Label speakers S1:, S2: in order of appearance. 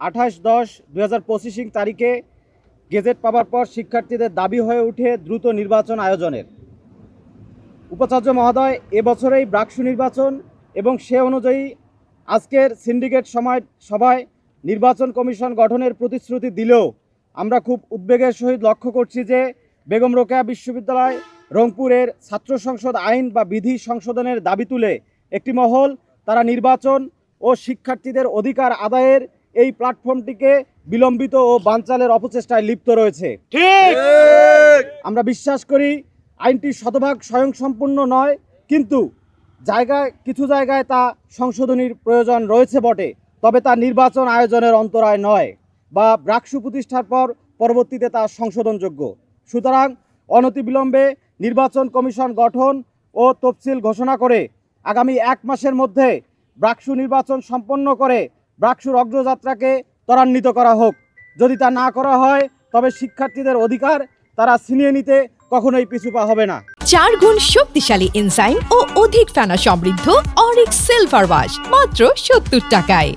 S1: আঠাশ দশ দু হাজার পঁচিশিং তারিখে গেজেট পাওয়ার পর শিক্ষার্থীদের দাবি হয়ে ওঠে দ্রুত নির্বাচন আয়োজনের। উপাচার্য মহোদয় এবছরেই ব্রাকসু নির্বাচন এবং সে অনুযায়ী আজকের সিন্ডিকেট সময় সভায় নির্বাচন কমিশন গঠনের প্রতিশ্রুতি দিলেও আমরা খুব উদ্বেগের সহিত লক্ষ্য করছি যে বেগম রোকেয়া বিশ্ববিদ্যালয় রংপুরের ছাত্র সংসদ আইন বা বিধি সংশোধনের দাবি তুলে একটি মহল, তারা নির্বাচন ও শিক্ষার্থীদের অধিকার আদায়ের এই প্ল্যাটফর্মটিকে বিলম্বিত ও বানচালের অপচেষ্টায় লিপ্ত রয়েছে। আমরা বিশ্বাস করি আইনটি শতভাগ স্বয়ংসম্পূর্ণ নয় কিন্তু জায়গায় কিছু জায়গায় তা সংশোধনীর প্রয়োজন রয়েছে বটে তবে তা নির্বাচন আয়োজনের অন্তরায় নয় বা ব্রাকসু প্রতিষ্ঠার পর পরবর্তীতে তা সংশোধনযোগ্য। সুতরাং অনতিবিলম্বে নির্বাচন কমিশন গঠন ও তফসিল ঘোষণা করে আগামী এক মাসের মধ্যে ব্রাকসু নির্বাচন সম্পন্ন করে ব্রাকসুর অগ্রযাত্রাকে ত্বরান্বিত করা হোক। যদি তা না করা হয়, তবে শিক্ষার্থীদের অধিকার তারা ছিনিয়ে নিতে কখনোই পিছুপা হবে না।
S2: চার গুণ শক্তিশালী এনজাইম ও অধিক ফেনা সমৃদ্ধ অরিক সিলভার ওয়াশ মাত্র সত্তর টাকায়।